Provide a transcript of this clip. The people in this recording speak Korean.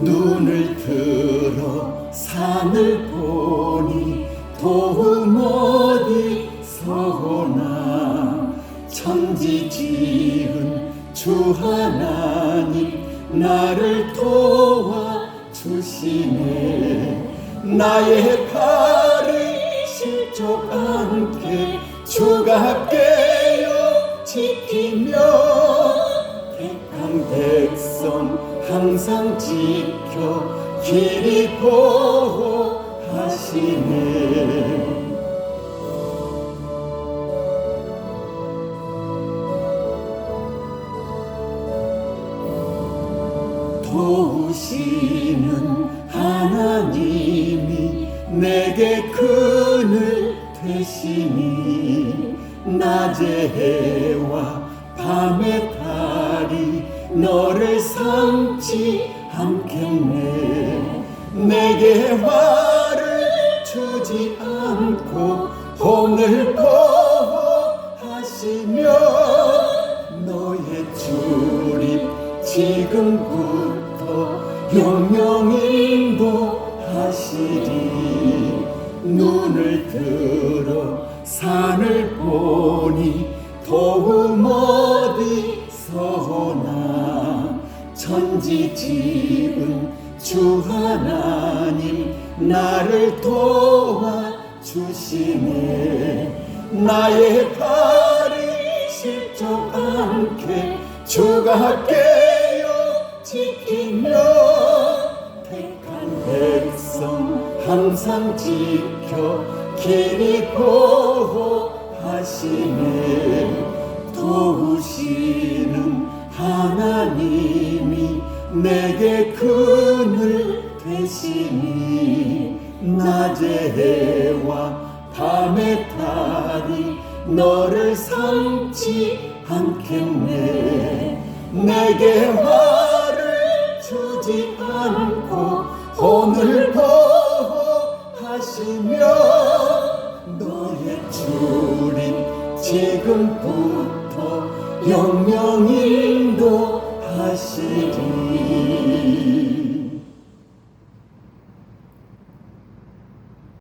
눈을 들어 산을 보니 도움 어디서나. 천지 지은 주 하나님 나를 도와 주시네. 나의 실 족 않게 주가 깨어 지키며 택한 백성 항상 지켜 길이 보호하시네. 도우시는 하나님이 내게 그늘 되시니 낮의 해와 밤의 달이 너를 삼지 않겠네. 내게 화를 주지 않고 혼을 보호하시며 너의 주립 지금부터 영영 인도하시리. 눈을 들어 산을 보니 도움 어디서나? 천지 지은 주 하나님 나를 도와 주시네. 나의 발이 실족 않게 주가 깨어 지키며 택한 백성 항상 지켜 길이 보호하시네. 도우시는 하나님이 내게 그늘 되시니 낮의 해와 밤의 달이 너를 삼지 않겠네. 내게 화를 주지 않고 혼을 보호하시며 주님 지금부터 영영 인도하시리